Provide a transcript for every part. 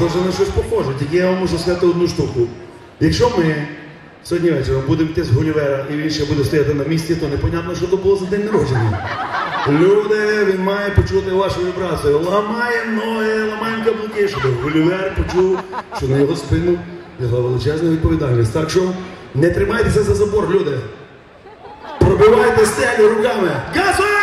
бо на щось похоже. Тільки я вам можу сказати одну штуку. Якщо ми сьогодні вечором будемо йти з Гулівера і він ще буде стояти на місці, то непонятно, що то було за день народження. Люди, він має почути вашу вібрацію. Ламаємо ноги, ламаємо каблуки, щоб Гулівер почув, що на його спину лягла величезна відповідальність. Так що не тримайтеся за забор, люди. Пробивайте стелю руками. Газу!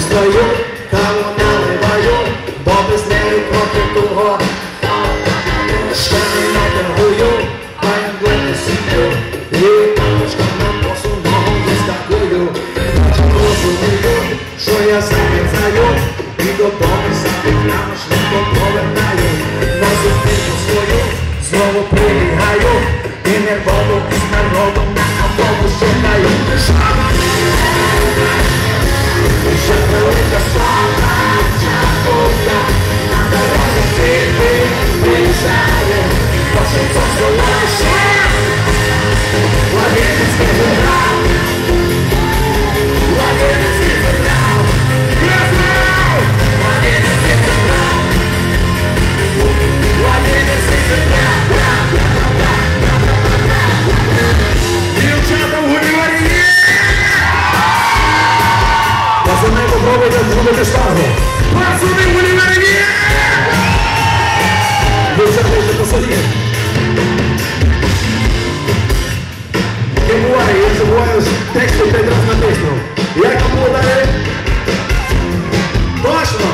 Стою, каву наливаю, бо без неї трохи туго. Ще не натягую, а я глибо сію, і паличка на косу ногу вискакую. Розумію, що я замерзаю, і додому самих прямо швидко повертаю. На зупинку свою знову прибігаю, і нервово із народом на автобус чекаю. Ще попробуйте зробити штангу. Пацани в Гулівері є! Дівчата, йдете посадіть. Не буває, я забуваю тексту п'ять разів натиснув. Як там було далі? Точно!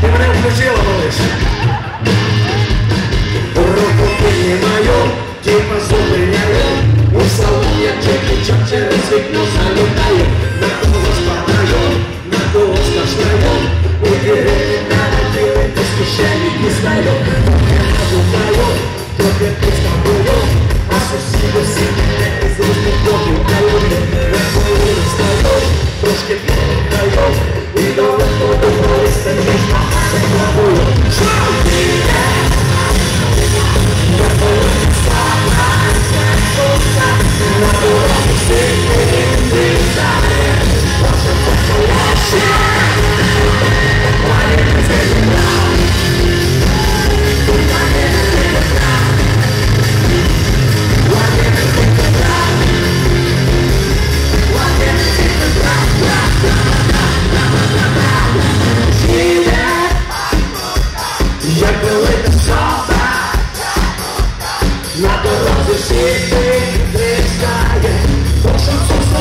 Ти мене включила, малиш. Руку піднімаю, типа зупиняю У салон я Джекі Чан через вікно залітаю На кого спадаю, На кого скашляю У дірі налетіли, з кишені дістаю siete, tres calles, por su susto,